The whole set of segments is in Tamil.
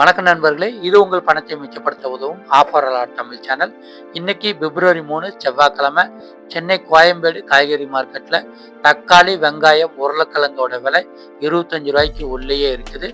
வணக்கம் நண்பர்களே இது உங்கள் பணத்தை மிச்சப்படுத்த உதவும் ஆஃபர் அலாட் தமிழ் சேனல். இன்னைக்கு பிப்ரவரி மூணு செவ்வாய்க்கிழமை சென்னை கோயம்பேடு காய்கறி மார்க்கெட்டில் தக்காளி வெங்காயம் உருளைக்கிழங்கோட விலை இருபத்தஞ்சு ரூபாய்க்கு உள்ளேயே இருக்குது.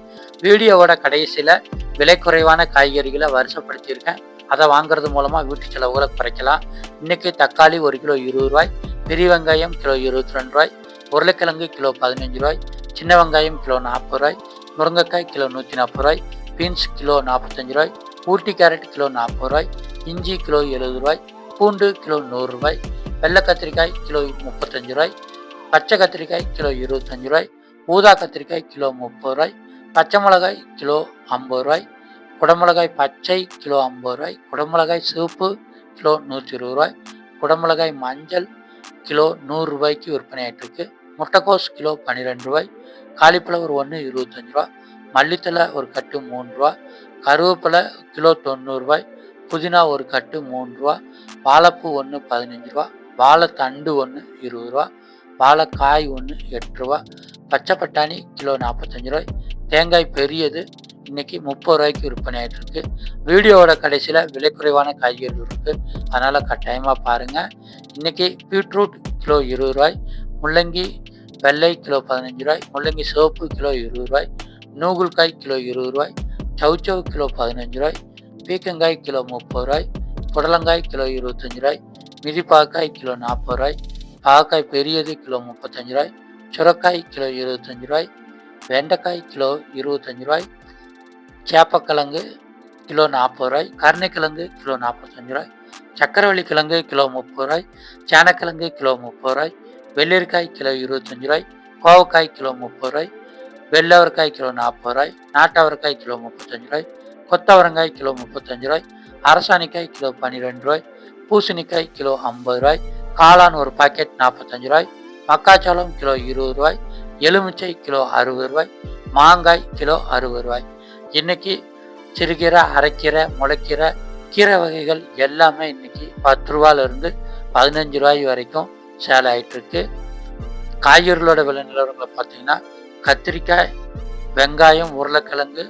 வீடியோவோட கடைசியில் விலை குறைவான காய்கறிகளை வருஷப்படுத்தியிருக்கேன். அதை வாங்குறது மூலமாக வீட்டு செலவுகளை குறைக்கலாம். இன்னைக்கு தக்காளி ஒரு கிலோ இருபது ரூபாய் பெரிய வெங்காயம் கிலோ இருபத்தி ரெண்டு ரூபாய் உருளைக்கிழங்கு கிலோ பதினஞ்சு ரூபாய் சின்ன வெங்காயம் கிலோ நாற்பது ரூபாய் முருங்கைக்காய் கிலோ நூற்றி நாற்பது ரூபாய் பீன்ஸ் கிலோ நாற்பத்தஞ்சு ரூபாய் ஊட்டி கேரட் கிலோ நாற்பது ரூபாய் இஞ்சி கிலோ எழுபது ரூபாய் பூண்டு கிலோ நூறுரூவாய் வெள்ளை கத்திரிக்காய் கிலோ முப்பத்தஞ்சு ரூபாய் பச்சை கத்திரிக்காய் கிலோ இருபத்தஞ்சு ரூபாய் ஊதா கத்திரிக்காய் கிலோ முப்பது ரூபாய் பச்சை மிளகாய் கிலோ ஐம்பது ரூபாய் குடமிளகாய் பச்சை கிலோ ஐம்பது ரூபாய் குடமிளகாய் சிவப்பு கிலோ நூற்றி இருபது ரூபாய் குடமிளகாய் மஞ்சள் கிலோ நூறு ரூபாய்க்கு விற்பனை ஆயிட்டிருக்கு முட்டைக்கோஸ் கிலோ பன்னிரெண்டு ரூபாய் காலிஃப்ளவர் ஒன்று இருபத்தஞ்சு ரூபா மல்லித்தலை ஒரு கட்டு மூணு ரூபா கருவேப்பிலை கிலோ தொண்ணூறுரூவாய் புதினா ஒரு கட்டு மூணு ரூபா வாழைப்பூ ஒன்று பதினஞ்சு ரூபா வாழைத்தண்டு ஒன்று இருபது ரூபா வாழைக்காய் ஒன்று எட்டு ரூபா பச்சை பட்டாணி கிலோ நாற்பத்தஞ்சு ரூபாய் தேங்காய் பெரியது இன்றைக்கி முப்பது ரூபாய்க்கு விற்பனை ஆகிட்டு இருக்கு வீடியோவோட கடைசியில் விலை குறைவான காய்கறிகள் இருக்குது அதனால் கட்டாயமாக பாருங்கள் இன்றைக்கி பீட்ரூட் கிலோ இருபது ரூபாய் முள்ளங்கி வெள்ளை கிலோ பதினஞ்சு ரூபாய் முள்ளங்கி சிவப்பு கிலோ இருபது ரூபாய் நூகுல்காய் கிலோ இருபது ரூபாய் சவுச்சவு கிலோ பதினஞ்சு ரூபாய் பீக்கங்காய் கிலோ முப்பது ரூபாய் புடலங்காய் கிலோ இருபத்தஞ்சு ரூபாய் மிதிப்பாக்காய் கிலோ நாற்பது ரூபாய் பாவக்காய் பெரியது கிலோ முப்பத்தஞ்சு ரூபாய் சுரக்காய் கிலோ இருபத்தஞ்சு ரூபாய் வெண்டைக்காய் கிலோ இருபத்தஞ்சு ரூபாய் சேப்பக்கிழங்கு கிலோ நாற்பது ரூபாய் கருணைக்கிழங்கு கிலோ நாற்பத்தஞ்சு ரூபாய் சக்கரவள்ளி கிழங்கு கிலோ முப்பது ரூபாய் சேனக்கிழங்கு கிலோ முப்பது ரூபாய் வெள்ளரிக்காய் கிலோ இருபத்தஞ்சு ரூபாய் கோவக்காய் கிலோ முப்பது ரூபாய் வெள்ளவரக்காய் கிலோ நாற்பது ரூபாய் நாட்டவரக்காய் கிலோ முப்பத்தஞ்சு ரூபாய் கொத்தவரங்காய் கிலோ முப்பத்தஞ்சு ரூபாய் அரசாணிக்காய் கிலோ பன்னிரெண்டு ரூபாய் பூசணிக்காய் கிலோ ஐம்பது ரூபாய் காளான் ஒரு பாக்கெட் நாற்பத்தஞ்சு ரூபாய் மக்காச்சோளம் கிலோ இருபது ரூபாய் எலுமிச்சை கிலோ அறுபது ரூபாய் மாங்காய் கிலோ அறுபது ரூபாய் இன்னைக்கு சிறுகீரை அரைக்கீரை முளைக்கீரை கீரை வகைகள் எல்லாமே இன்னைக்கு பத்து ரூபாயிலிருந்து பதினஞ்சு ரூபாய் வரைக்கும் சேல் ஆகிட்டு இருக்கு காய்கறிகளோட விலை நிலவரங்களை பார்த்தீங்கன்னா கத்திரிக்காய் வெங்காயம் உருளைக்கிழங்கு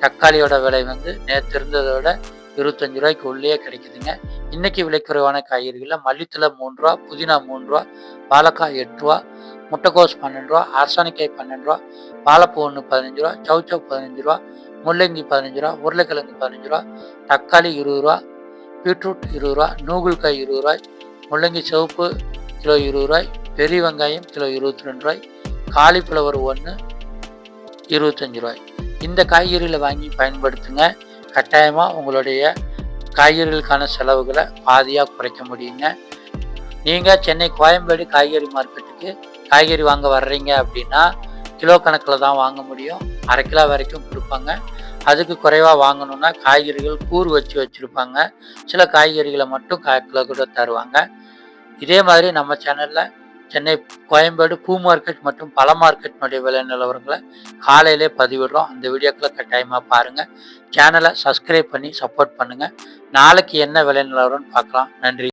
தக்காளியோட விலை வந்து நேற்று இருந்ததை விட இருபத்தஞ்சு ரூபாய்க்கு உள்ளே கிடைக்குதுங்க. இன்னைக்கு விலை குறைவான காய்கறிகளில் மல்லித்தலை மூணு ரூபா புதினா மூணு ரூபா வாழைக்காய் எட்டு ரூபா முட்டைக்கோஸ் பன்னெண்டு ரூபா அரசாணிக்காய் பன்னெண்டு ரூபா வாழைப்பூ ஒன்று பதினஞ்சு ரூபா சவுச்சவ் பதினஞ்சு ரூபா முள்ளங்கி பதினஞ்சு ரூபா உருளைக்கிழங்கு பதினஞ்சு ரூபா தக்காளி இருபது ரூபா பீட்ரூட் இருபது ரூபா நூகுல்காய் இருபது ரூபாய் முள்ளங்கி சிவப்பு கிலோ இருபது ரூபாய் பெரிய வெங்காயம் கிலோ இருபத்தி ரெண்டு ரூபாய் காலிஃப்ளவர் ஒன்று இருபத்தஞ்சி ரூபாய். இந்த காய்கறிகளை வாங்கி பயன்படுத்துங்க. கட்டாயமாக உங்களுடைய காய்கறிகளுக்கான செலவுகளை பாதியாக குறைக்க முடியுங்க. நீங்கள் சென்னை கோயம்பேடு காய்கறி மார்க்கெட்டுக்கு காய்கறி வாங்க வர்றீங்க அப்படின்னா கிலோ கணக்கில் தான் வாங்க முடியும். அரை கிலோ வரைக்கும் கொடுப்பாங்க. அதுக்கு குறைவாக வாங்கணும்னா காய்கறிகள் கூறு வச்சு வச்சுருப்பாங்க. சில காய்கறிகளை மட்டும் கால் கிலோ கூட தருவாங்க. இதே மாதிரி நம்ம சேனலில் சென்னை கோயம்பேடு பூ மார்க்கெட் மற்றும் பழ மார்க்கெட்டினுடைய விலை நிலவரங்களை காலையிலே பதிவிடுறோம். அந்த வீடியோக்களை கட்டாயமாக பாருங்கள் சேனலை சப்ஸ்கிரைப் பண்ணி சப்போர்ட் பண்ணுங்கள் நாளைக்கு என்ன விலை நிலவரம்னு பார்க்கலாம். நன்றி.